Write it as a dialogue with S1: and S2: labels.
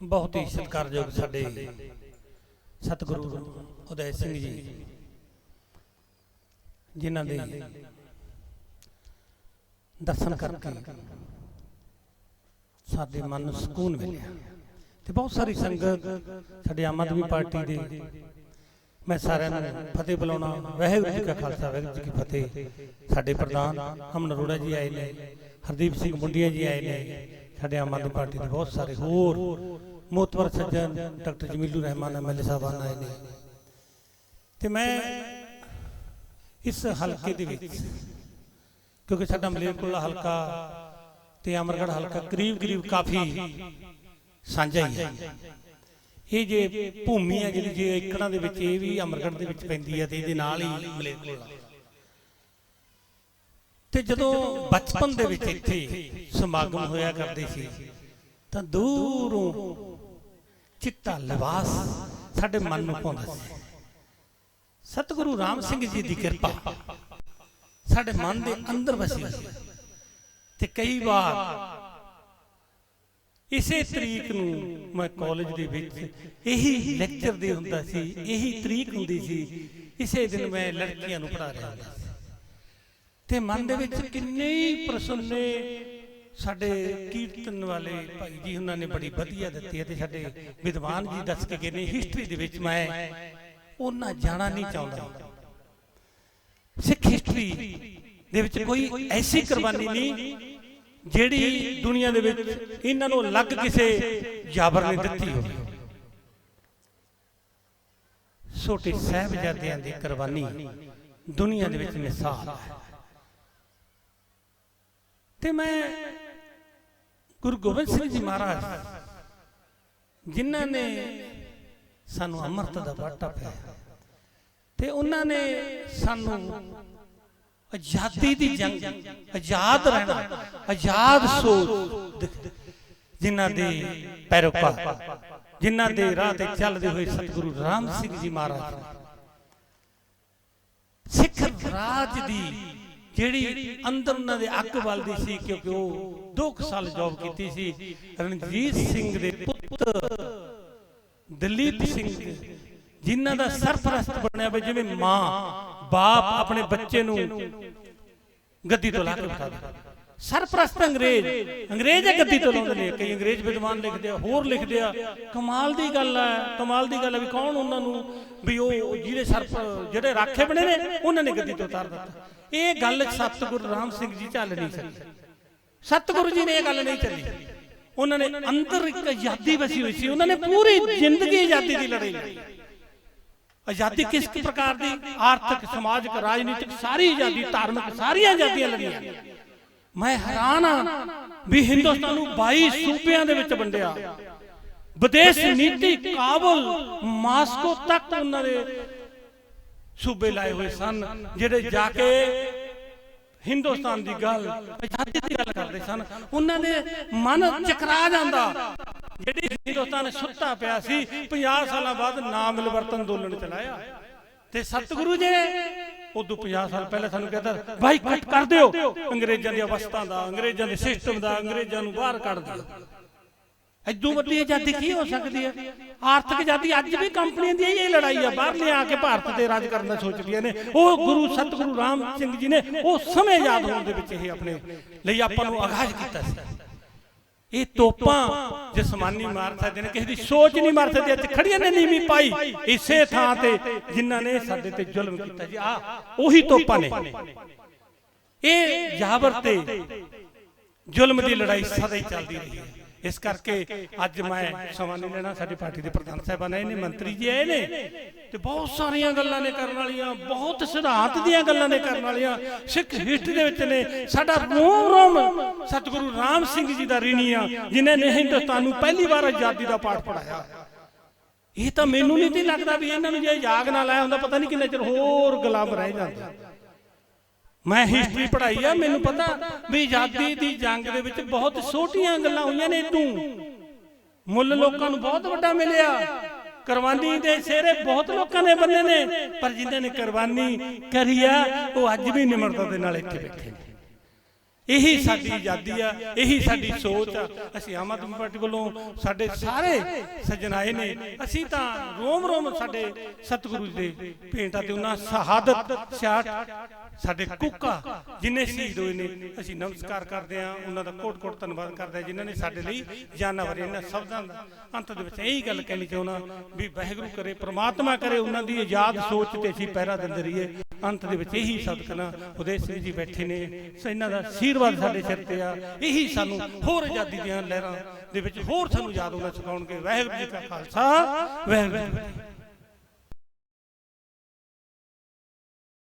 S1: ਬਹੁਤ ਹੀ ਸਤਿਕਾਰਯੋਗ ਸਾਡੇ ਸਤਿਗੁਰੂ ਉਦੈ ਸਿੰਘ ਜੀ, ਜਿਨ੍ਹਾਂ ਦੇ ਦਰਸ਼ਨ ਕਰਕੇ ਸਾਡੇ ਮਨ ਨੂੰ ਸਕੂਨ ਮਿਲਿਆ। ਤੇ ਬਹੁਤ ਸਾਰੀ ਸੰਗਤ ਸਾਡੇ ਆਮ ਆਦਮੀ ਪਾਰਟੀ ਦੇ ਮੈਂ ਸਾਰਿਆਂ ਨੂੰ ਫਤਿਹ ਬੁਲਾਉਣਾ, ਵਾਹਿਗੁਰੂ ਜੀ ਕਾ ਖਾਲਸਾ, ਵਾਹਿਗੁਰੂ ਜੀ ਕੀ ਫਤਿਹ। ਸਾਡੇ ਪ੍ਰਧਾਨ ਅਮਨ ਅਰੋੜਾ ਜੀ ਆਏ ਨੇ, ਹਰਦੀਪ ਸਿੰਘ ਮੁੰਡੀਆਂ ਜੀ ਆਏ ਨੇ, ਸਾਡੇ ਆਮ ਆਦਮੀ ਪਾਰਟੀ ਦੇ ਬਹੁਤ ਸਾਰੇ ਹੋਰ ਮੋਤਵਰ ਸੱਜਣ ਡਾਕਟਰ ਜਮੀਲੂ ਰਹਿਮਾਨ ਐਮਐਲਏ ਸਾਹਿਬਾਨ ਆਏ ਨੇ। ਤੇ ਮੈਂ ਇਸ ਹਲਕੇ ਦੇ ਵਿੱਚ, ਕਿਉਂਕਿ ਸਾਡਾ ਮਲੇਰਕੋਟਲਾ ਹਲਕਾ ਤੇ ਅਮਰਗੜ੍ਹ ਹਲਕਾ ਕਰੀਬ ਕਰੀਬ ਕਾਫੀ ਸਾਂਝਾ ਹੀ ਹੈ। ਇਹ ਜੇ ਭੂਮੀ ਹੈ, ਜਿਹੜੀ ਜੇ ਏਕੜਾਂ ਦੇ ਵਿੱਚ, ਇਹ ਵੀ ਅਮਰਗੜ੍ਹ ਦੇ ਵਿੱਚ ਪੈਂਦੀ ਹੈ ਤੇ ਇਹਦੇ ਨਾਲ ਹੀ ਮਲੇਰਕੋਟਲਾ। ਤੇ ਜਦੋਂ ਬਚਪਨ ਦੇ ਵਿੱਚ ਇੱਥੇ ਸਮਾਗਮ ਹੋਇਆ ਕਰਦੇ ਸੀ, ਤਾਂ ਦੂਰੋਂ ਚਿੱਟਾ ਲਿਬਾਸ ਸਾਡੇ ਮਨ ਨੂੰ ਪਾਉਂਦਾ ਸੀ। ਸਤਿਗੁਰੂ ਰਾਮ ਸਿੰਘ ਜੀ ਦੀ ਕਿਰਪਾ ਸਾਡੇ ਮਨ ਦੇ ਅੰਦਰ ਵਸੀ ਤੇ ਕਈ ਵਾਰ ਇਸੇ ਤਰੀਕ ਨੂੰ ਮੈਂ ਕਾਲਜ ਦੇ ਵਿੱਚ ਇਹੀ ਲੈਕਚਰ ਦੇ ਹੁੰਦਾ ਸੀ, ਇਹੀ ਤਰੀਕ ਹੁੰਦੀ ਸੀ, ਇਸੇ ਦਿਨ ਮੈਂ ਲੜਕੀਆਂ ਨੂੰ ਪੜ੍ਹਾ ਰਿਹਾ ਹੁੰਦਾ ਤੇ ਮਨ ਦੇ ਵਿੱਚ ਕਿੰਨੇ ਹੀ ਪ੍ਰਸੰਨੇ ਸਾਡੇ ਕੀਰਤਨ ਵਾਲੇ ਭਾਈ ਜੀ ਉਹਨਾਂ ਨੇ ਬੜੀ ਵਧੀਆ ਦਿੱਤੀ ਹੈ ਤੇ ਸਾਡੇ ਵਿਦਵਾਨ ਜੀ ਦੱਸ ਕੇ ਗਏ ਨੇ ਹਿਸਟਰੀ ਦੇ ਵਿੱਚ ਮੈਂ ਉਹਨਾਂ ਜਾਣਾ ਨਹੀਂ ਚਾਹੁੰਦਾ। ਸਿੱਖ ਹਿਸਟਰੀ ਦੇ ਵਿੱਚ ਕੋਈ ਐਸੀ ਕੁਰਬਾਨੀ ਨਹੀਂ ਜਿਹੜੀ ਦੁਨੀਆ ਦੇ ਵਿੱਚ ਇਹਨਾਂ ਨੂੰ ਅਲੱਗ ਕਿਸੇ ਜਾਬਰ ਨੇ ਦਿੱਤੀ ਹੋਵੇ। ਛੋਟੇ ਸਾਹਿਬਜ਼ਾਦਿਆਂ ਦੀ ਕੁਰਬਾਨੀ ਦੁਨੀਆ ਦੇ ਵਿੱਚ ਮਿਸਾਲ ਹੈ। ਤੇ ਮੈਂ ਗੁਰੂ ਗੋਬਿੰਦ ਸਿੰਘ ਜੀ ਮਹਾਰਾਜ, ਜਿਨ੍ਹਾਂ ਨੇ ਸਾਨੂੰ ਅੰਮ੍ਰਿਤ ਦਾ ਬਾਟਾ ਪਿਆ, ਤੇ ਉਹਨਾਂ ਨੇ ਸਾਨੂੰ ਆਜ਼ਾਦੀ ਦੀ ਜੰਗ, ਆਜ਼ਾਦ ਰਹਿਣਾ, ਆਜ਼ਾਦ ਸੋਚ ਜਿਨ੍ਹਾਂ ਦੇ ਪੈਰੋਕਾਰ ਜਿਨ੍ਹਾਂ ਦੇ ਰਾਹ ਤੇ ਚੱਲਦੇ ਹੋਏ ਸਤਿਗੁਰੂ ਰਾਮ ਸਿੰਘ ਜੀ ਮਹਾਰਾਜ, ਸਿੱਖ ਰਾਜ ਦੀ ਜਿਹੜੀ ਅੰਦਰ ਉਹਨਾਂ ਦੇ ਅੱਗ ਬਲਦੀ ਸੀ ਕਿਉਂਕਿ ਉਹ 2 ਸਾਲ ਜੌਬ ਕੀਤੀ ਸੀ। ਰਣਜੀਤ ਸਿੰਘ ਦੇ ਪੁੱਤ ਦਲੀਪ ਸਿੰਘ, ਜਿਨ੍ਹਾਂ ਦਾ ਸਰਪ੍ਰਸਤ ਬਣਿਆ ਹੋਇਆ ਜਿਵੇਂ ਮਾਂ, ਬਾਪ ਆਪਣੇ ਬੱਚੇ ਨੂੰ ਗੱਦੀ ਤੋਂ ਲਾ ਕੇ ਬਿਠਾ ਦਿੰਦਾ ਸਰਪ੍ਰਸਤ ਅੰਗਰੇਜ਼। ਅੰਗਰੇਜ਼ ਗੱਦੀ ਤੋਂ ਲਾਉਂਦੇ ਨੇ। ਕਈ ਅੰਗਰੇਜ਼ ਵਿਦਵਾਨ ਲਿਖਦੇ ਆ, ਹੋਰ ਲਿਖਦੇ ਆ। ਕਮਾਲ ਦੀ ਗੱਲ ਹੈ ਕਮਾਲ ਦੀ ਗੱਲ ਹੈ ਵੀ ਕੌਣ ਉਹਨਾਂ ਨੂੰ ਵੀ ਉਹ ਜਿਹਦੇ ਸਰਪ ਜਿਹੜੇ ਰਾਖੇ ਬਣੇ ਨੇ, ਉਹਨਾਂ ਨੇ ਗੱਦੀ ਤੋਂ ਉਤਾਰ ਦਿੱਤਾ। ਇਹ ਗੱਲ ਸਤਿਗੁਰੂ ਰਾਮ ਸਿੰਘ ਜੀ ਚੱਲ ਨਹੀਂ ਸਕੀ। ਸਤਿਗੁਰੂ ਜੀ ਨੇ ਇਹ ਗੱਲ ਨਹੀਂ ਚੱਲੀ। ਉਹਨਾਂ ਨੇ ਅੰਦਰ ਇੱਕ ਆਜ਼ਾਦੀ ਵਸੀ ਹੋਈ ਸੀ। ਉਹਨਾਂ ਨੇ ਪੂਰੀ ਜ਼ਿੰਦਗੀ ਆਜ਼ਾਦੀ ਦੀ ਲੜਾਈ ਲੜੀ। ਆਜ਼ਾਦੀ ਕਿਸ ਪ੍ਰਕਾਰ ਦੀ? ਆਰਥਿਕ, ਸਮਾਜਿਕ, ਰਾਜਨੀਤਿਕ ਸਾਰੀ ਆਜ਼ਾਦੀ, ਧਾਰਮਿਕ ਸਾਰੀਆਂ ਆਜ਼ਾਦੀਆਂ ਲੜੀਆਂ। ਮੈਂ ਹੈਰਾਨ ਆ ਵੀ ਹਿੰਦੁਸਤਾਨ ਨੂੰ 22 ਸੂਬਿਆਂ ਦੇ ਵਿੱਚ ਵੰਡਿਆ। ਵਿਦੇਸ਼ ਨੀਤੀ ਕਾਬਲ ਮਾਸਕੋ ਤੱਕ ਉਹਨਾਂ ਦੇ ਸੂਬੇ ਲਾਏ ਹੋਏ ਸਨ, ਜਿਹੜੇ ਜਾ ਕੇ ਹਿੰਦੁਸਤਾਨ ਦੀ ਗੱਲ, ਆਜ਼ਾਦੀ ਦੀ ਗੱਲ ਕਰਦੇ ਸਨ। ਉਹਨਾਂ ਦੇ ਮਨ ਚਕਰਾ ਜਾਂਦਾ, ਜਿਹੜੀ ਹਿੰਦੁਸਤਾਨ ਸੁੱਤਾ ਪਿਆ ਸੀ 50 ਸਾਲਾਂ ਬਾਅਦ ਨਾਮ ਮਿਲਵਰਤਨ ਅੰਦੋਲਨ ਚਲਾਇਆ। ਤੇ ਸਤਿਗੁਰੂ ਜੀ ਉਦੋਂ 50 ਸਾਲ ਪਹਿਲਾਂ ਸਾਨੂੰ ਕਹਿੰਦਾ ਭਾਈ ਕੱਟ ਕਰ ਦਿਓ। ਅੰਗਰੇਜ਼ਾਂ ਦੀ ਅਵਸਥਾ ਦਾ ਅੰਗਰੇਜ਼ਾਂ ਦੇ ਸਿਸਟਮ ਦਾ ਅੰਗਰੇਜ਼ਾਂ ਨੂੰ ਬਾਹਰ ਕੱਢ ਦਿਓ। ਐਦੋਂ ਵੱਡੀ ਆਜ਼ਾਦੀ ਕੀ ਹੋ ਸਕਦੀ ਹੈ? ਆਰਥਿਕ ਆਜ਼ਾਦੀ ਅੱਜ ਵੀ ਕੰਪਨੀਆਂ ਦੀ ਇਹ ਲੜਾਈ ਆ। ਬਾਹਰ ਲਿਆ ਕੇ ਭਾਰਤ ਤੇ ਰਾਜ ਕਰਨ ਦਾ ਸੋਚਦੀਆਂ ਨੇ। ਉਹ ਗੁਰੂ ਸਤਿਗੁਰੂ ਰਾਮ ਸਿੰਘ ਜੀ ਨੇ ਉਹ ਸਮੇਂ ਯਾਦ ਹੋਣ ਦੇ ਵਿੱਚ ਇਹ ਆਪਣੇ ਲਈ ਆਪਾਂ ਨੂੰ ਆਗਾਜ਼ ਕੀਤਾ ਸੀ। ਇਹ ਤੋਪਾਂ ਜਸਮਾਨੀ ਮਾਰ ਸਕਦੇ ਨੇ, ਕਿਸੇ ਦੀ ਸੋਚ ਨਹੀਂ ਮਾਰ ਸਕਦੇ, ਅੱਜ ਖੜੀਆਂ ਨੇ ਨੀਵੀਂ ਪਾਈ। ਇਸੇ ਥਾਂ ਤੇ ਜਿਨ੍ਹਾਂ ਨੇ ਸਾਡੇ ਤੇ ਜ਼ੁਲਮ ਕੀਤਾ ਜੀ। ਆ ਉਹੀ ਤੋਪਾਂ ਨੇ। ਇਹ ਜਾਬਰ ਤੇ ਜ਼ੁਲਮ ਦੀ ਲੜਾਈ ਸਦਾ ਹੀ ਚੱਲਦੀ ਰਹੀ ਹੈ। ਇਸ ਕਰਕੇ ਅੱਜ ਮੈਂ ਸਮਾਂ ਨਹੀਂ ਲੈਣਾ, ਸਾਡੇ ਪਾਰਟੀ ਦੇ ਪ੍ਰਧਾਨ ਸਾਹਿਬਾਨ ਆਏ ਨੇ, ਮੰਤਰੀ ਜੀ ਆਏ ਨੇ ਤੇ ਬਹੁਤ ਸਾਰੀਆਂ ਗੱਲਾਂ ਨੇ ਕਰਨ ਵਾਲੀਆਂ, ਬਹੁਤ ਸਿਧਾਂਤ ਦੀਆਂ ਗੱਲਾਂ ਨੇ ਕਰਨ ਵਾਲੀਆਂ, ਸਿੱਖ ਹਿਸਟਰੀ ਦੇ ਵਿੱਚ ਨੇ। ਸਾਡਾ ਰੋਮ ਰੋਮ ਸਤਿਗੁਰੂ ਰਾਮ ਸਿੰਘ ਜੀ ਦਾ ਰਿਣੀ ਆ, ਜਿਨ੍ਹਾਂ ਨੇ ਹਿੰਦੁਸਤਾਨ ਨੂੰ ਪਹਿਲੀ ਵਾਰ ਆਜ਼ਾਦੀ ਦਾ ਪਾਠ ਪੜਾਇਆ ਇਹ ਤਾਂ ਮੈਨੂੰ ਨਹੀਂ ਲੱਗਦਾ ਵੀ ਇਹਨਾਂ ਨੂੰ ਜੇ ਯਾਗ ਨਾ ਲਾਇਆ ਹੁੰਦਾ, ਪਤਾ ਨਹੀਂ ਕਿੰਨਾ ਚਿਰ ਹੋਰ ਗੁਲਾਮ ਰਹਿ ਜਾਂਦਾ। ਮੈਂ ਹਿਸਟਰੀ ਪੜ੍ਹਾਈ ਆ, ਮੈਨੂੰ ਪਤਾ ਵੀ ਆਜ਼ਾਦੀ ਦੀ ਜੰਗ ਦੇ ਵਿੱਚ ਬਹੁਤ ਛੋਟੀਆਂ ਗੱਲਾਂ ਹੋਈਆਂ ਨੇ ਤੂੰ ਮੁੱਲ ਲੋਕਾਂ ਨੂੰ ਬਹੁਤ ਵੱਡਾ ਮਿਲਿਆ। ਕੁਰਬਾਨੀ ਦੇ ਸਿਹਰੇ ਬਹੁਤ ਲੋਕਾਂ ਨੇ ਬੰਨੇ ਨੇ, ਪਰ ਜਿਨ੍ਹਾਂ ਨੇ ਕੁਰਬਾਨੀ ਕਰੀ ਆ, ਉਹ ਅੱਜ ਵੀ ਨਿਮਰਤਾ ਦੇ ਨਾਲ ਇੱਥੇ ਬੈਠੇ ਨੇ। ਇਹੀ ਸਾਡੀ ਆਜ਼ਾਦੀ ਆ ਇਹੀ ਸਾਡੀ ਸੋਚ ਆ। ਅਸੀਂ ਆਮ ਆਦਮੀ ਪਾਰਟੀ ਵੱਲੋਂ ਸਾਡੇ ਸਾਰੇ ਸੱਜਣ ਆਏ ਨੇ। ਅਸੀਂ ਤਾਂ ਰੋਮ ਰੋਮ ਸਾਡੇ ਸਤਿਗੁਰੂ ਦੇ ਭੇਂਟਾਂ ਤੇ ਉਹਨਾਂ ਸ਼ਹਾਦਤ ਸਾਡੇ ਕੁੱਕਾ ਜਿਨੇ ਸ਼ਹੀਦ ਹੋਏ ਨੇ। ਅਸੀਂ ਨਮਸਕਾਰ ਕਰਦੇ ਆ ਉਹਨਾਂ ਦਾ ਕੋਟ ਕੋਟ ਧੰਨਵਾਦ ਕਰਦੇ ਆ ਜਿਨ੍ਹਾਂ ਨੇ ਸਾਡੇ ਲਈ ਜਾਨਾਂ ਵਰੇ ਇਹਨਾਂ ਸ਼ਬਦਾਂ ਦਾ। ਅੰਤ ਦੇ ਵਿੱਚ ਇਹੀ ਗੱਲ ਕਹਿਣੀ ਚਾਹੁੰਦਾ ਵੀ ਵਾਹਿਗੁਰੂ ਕਰੇ ਪ੍ਰਮਾਤਮਾ ਕਰੇ ਉਹਨਾਂ ਦੀ ਆਜ਼ਾਦ ਸੋਚ ਤੇ ਅਸੀਂ ਪਹਿਰਾ ਦਿੰਦੇ ਰਹੀਏ। ਅੰਤ ਦੇ ਵਿੱਚ ਇਹੀ ਸ਼ਬਦ ਕਹਣਾ ਉਦੇ ਸਿੰਘ ਜੀ ਬੈਠੇ ਨੇ। ਸੋ ਇਹਨਾਂ ਦਾ ਆਸ਼ੀਰਵਾਦ ਸਾਡੇ ਸਿਰ ਤੇ ਆ। ਇਹੀ ਸਾਨੂੰ ਹੋਰ ਆਜ਼ਾਦੀ ਦੀਆਂ ਲਹਿਰਾਂ ਦੇ ਵਿੱਚ ਹੋਰ ਸਾਨੂੰ ਯਾਦ ਹੋਣਾ ਸਿਖਾਉਣਗੇ। ਵਾਹਿਗੁਰੂ ਜੀ ਕਾ ਖਾਲਸਾ। ਵਾਹਿਗੁਰੂ